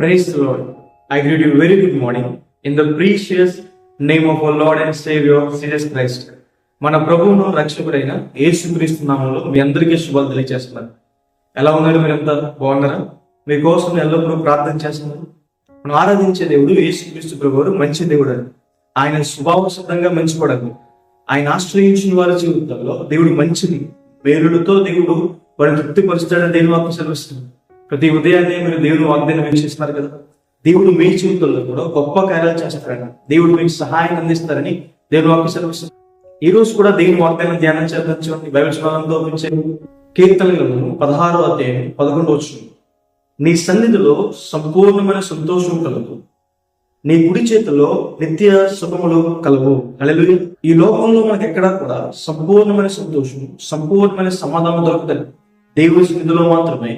Praise the Lord. I greet you very good morning. In the precious name of our Lord and Savior Jesus Christ. మన ప్రభువును రక్షకుడైన యేసుక్రీస్తు నామంలో మీ అందరికీ శుభాలు తెలియజేస్తున్నాను ఎలా ఉన్నారు మీరంతా? బాగున్నారా? మీకోసం ఎల్లప్పుడూ ప్రార్థన చేస్తున్నాను. మనం ఆరాధించే దేవుడు యేసుక్రీస్తు ప్రభువు మంచి దేవుడు అని. ఆయన స్వభావ మంచి పడదు ఆయన ఆశ్రయించిన వారి జీవితంలో దేవుడు మంచిది మేలులతో దేవుడు వారిని తృప్తిపరుస్తాడని దేవుని వాక్యం సెలవిస్తుంది ప్రతి ఉదయాన్నే మీరు దేవుని వాగ్దాన్ని వీక్షిస్తున్నారు కదా? దేవుడు మీ జీవితంలో కూడా గొప్ప కార్యాలు చేస్తారని దేవుడు మీకు సహాయం అందిస్తారని దేవుని వాక్య సెలవిస్తుంది. ఈ రోజు కూడా దేవుని వాగ్దానం ధ్యానం చేద్దాం చూడండి. బైబిల్ స్మరణంతో వచ్చే కీర్తనలను పదహారో అధ్యాయం పదకొండు వచ్చింది నీ సన్నిధిలో సంపూర్ణమైన సంతోషం కలదు నీ కుడి చేతిలో నిత్య సుఖములు కలవు కలలు ఈ లోకంలో మనకి ఎక్కడా కూడా సంపూర్ణమైన సంతోషం సంపూర్ణమైన సమాధానం దొరుకుతుంది దేవుడి సన్నిధిలో మాత్రమే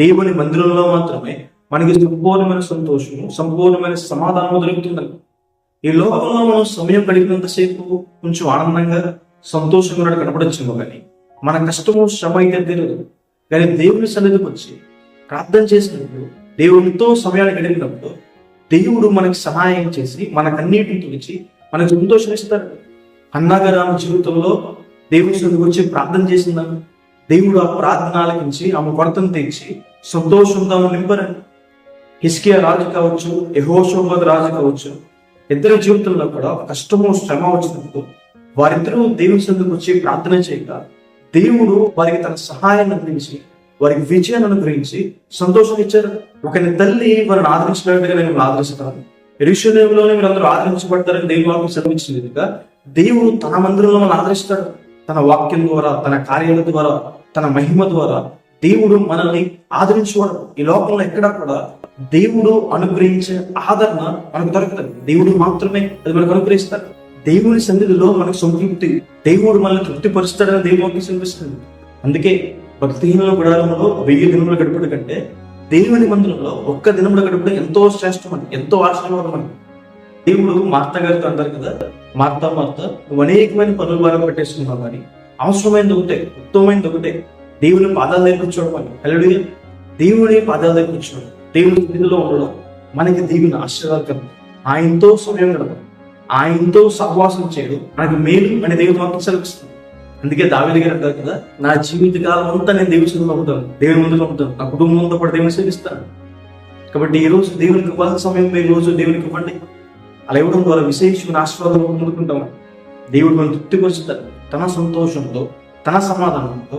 దేవుని మందిరంలో మాత్రమే మనకి సంపూర్ణమైన సంతోషం సంపూర్ణమైన సమాధానం దొరుకుతుంది ఈ లోకంలో మనం సమయం గడిపినంతసేపు కొంచెం ఆనందంగా సంతోషంగా ఉన్నట్టు కనపడచ్చేమో కానీ మన కష్టము శ్రమ అయితే తెలియదు కానీ దేవుని సన్నిధికి వచ్చి ప్రార్థన చేసినప్పుడు దేవునితో సమయాన్ని గడిపినప్పుడు దేవుడు మనకి సహాయం చేసి మనకన్నిటిని తుడిచి మనకు సంతోషం ఇస్తాడు. అన్నగారు ఆమె జీవితంలో దేవుని సన్నిధికి వచ్చి ప్రార్థన చేసిందాము దేవుడు ఆ ప్రార్థన ఆలకించి ఆమె కొరతను తెచ్చి సంతోషంతో ఆమె హిస్కియా రాజు కావచ్చు యహోషోబద్ రాజు కావచ్చు ఇద్దరి జీవితంలో కూడా కష్టము శ్రమ వచ్చినప్పుడు వారిద్దరూ దేవుని సందుకు వచ్చి ప్రార్థన చేయక దేవుడు వారికి తన సహాయాన్ని అందించి వారికి విజయాన్ని అనుగ్రహించి సంతోషం ఇచ్చారు. ఒకరి తల్లి వారిని ఆదరించినట్టుగా నేను ఆదరిస్తాను. ఎరుషలేములోనే మీరు అందరూ ఆదరించబడతారని దేవుని వాక్యం సెలవించిన విధంగా దేవుడు తన మందిరంలో మనం ఆదరిస్తాడు. తన వాక్యం ద్వారా తన కార్యాల ద్వారా తన మహిమ ద్వారా దేవుడు మనల్ని ఆదరించేవాడు. ఈ లోకంలో ఎక్కడా కూడా దేవుడు అనుగ్రహించే ఆదరణ మనకు దొరుకుతుంది దేవుడు మాత్రమే అది మనకు అనుగ్రహిస్తారు. దేవుని సన్నిధిలో మనకు సంతృప్తి దేవుడు మనల్ని తృప్తిపరుస్తాడని దేవుడికి వాక్యం అందుకే భక్తిహీనుల గుడారంలో వెయ్యి దినములు గడపడం కంటే దేవుని మందిరంలో ఒక్క దినములు గడపడం ఎంతో శ్రేష్టమని ఎంతో ఆశీర్వాదమని దేవుడు మార్త గారితో అంటారు కదా మార్త మార్త నువ్వు అనేకమైన పనులు భారం పెట్టేసుకున్నావు కానీ అవసరమైనది ఒకటే ఉత్తమమైనది ఒకటే. దేవుని పాదాలు నేర్పించడం కూర్చోవడం అని హల్లెలూయా దేవుని పాదాలు నేర్పించడం కూర్చోవడం దేవుని స్థితిలో ఉండడం మనకి దేవుని ఆశీర్వాదకరం ఆయనతో సమయం గడపడం ఆయనతో సహవాసం చేయడం మనకి మేలు అని దేవుని మాత్రం సెలవిస్తుంది. అందుకే దావి దగ్గర అంటారు కదా నా జీవితకాలం అంతా నేను దేవుని సన్నిధిలో ఉంటాను. దేవుని ముందు ఉంటాను. నా కుటుంబంతో పాటు దేవుని సేవిస్తాను కాబట్టి ఈ రోజు దేవునికి ఇవ్వాల్సిన సమయం ఈ రోజు దేవునికి ఇవ్వండి అలా ఇవ్వడం ద్వారా విశేషమైన ఆశీర్వాదం పొందుకుంటాం. దేవుడు మనం తృప్తిపరుస్తాడు తన సంతోషంతో తన సమాధానంతో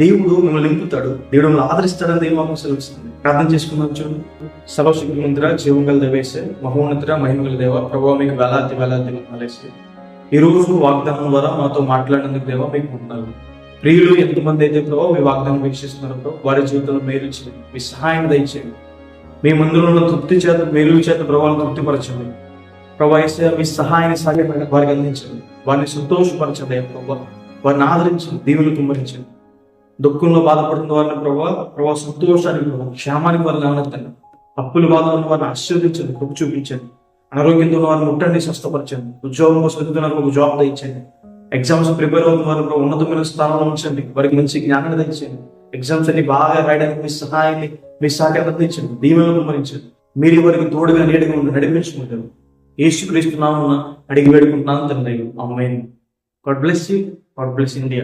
దేవుడు మిమ్మల్ని నింపుతాడు. దేవుడు మిమ్మల్ని ఆదరిస్తాడని దేవుడు మాకు సెలవిస్తుంది ప్రార్థన చేసుకుందాం చూడు సర్వశక్తి మందిర జీవంగల దేవేశే మహోన్నతిర మహిమగల దేవ ప్రభావ మీకు వేలాది వేలాది వందలేసి ఈ రోజు వాగ్దానం ద్వారా మాతో మాట్లాడినందుకు దేవ మీకు వందనాలు. ప్రియులు ఎంతమంది అయితే ప్రభావ మీ వాగ్దానం వీక్షిస్తున్నారో ప్రభావ వారి జీవితంలో మేలు చేయండి. మీ సహాయం దయచేయండి. మీ మందులో తృప్తి చేత మేలు చేత ప్రభావం తృప్తిపరచండి. ప్రభా మీ సహాయాన్ని సహాయపడిన వారికి అందించండి. వారిని సంతోషపరచండి అయ్యా ప్రభా. వారిని ఆదరించండి దీవులు కుమ్మరించండి. దుఃఖంలో బాధపడుతున్న వారిని ప్రభావ ప్రభావ సంతోషానికి క్షేమానికి వారిని లేవనెత్తండి అప్పులు బాధ ఉన్న వారిని ఆశీర్వదించండి కృప చూపించండి. అనారోగ్యంతో ఉన్న వారిని ముట్టండి స్వస్థపరచండి. ఉద్యోగం కోసం ఎదుగుతున్న ఒక జాబ్ దయచండి ఎగ్జామ్స్ ప్రిపేర్ అవుతున్న వారిని ఉన్నతమైన స్థానంలో ఉంచండి. వారికి మంచి జ్ఞానాన్ని దయచేయండి. ఎగ్జామ్స్ అన్ని బాగా రాయడానికి మీ సహాయాన్ని మీ సహకారం అందించండి. దీవెనలు కుమ్మరించండి. మీరు వారికి తోడుగా నీడగా ఉండి నడిపించుకుంటారు. యేసు క్రీస్తు నామమున అడిగి వేడుకుంటున్నాను తండ్రి అమ్మాయి God bless you God bless India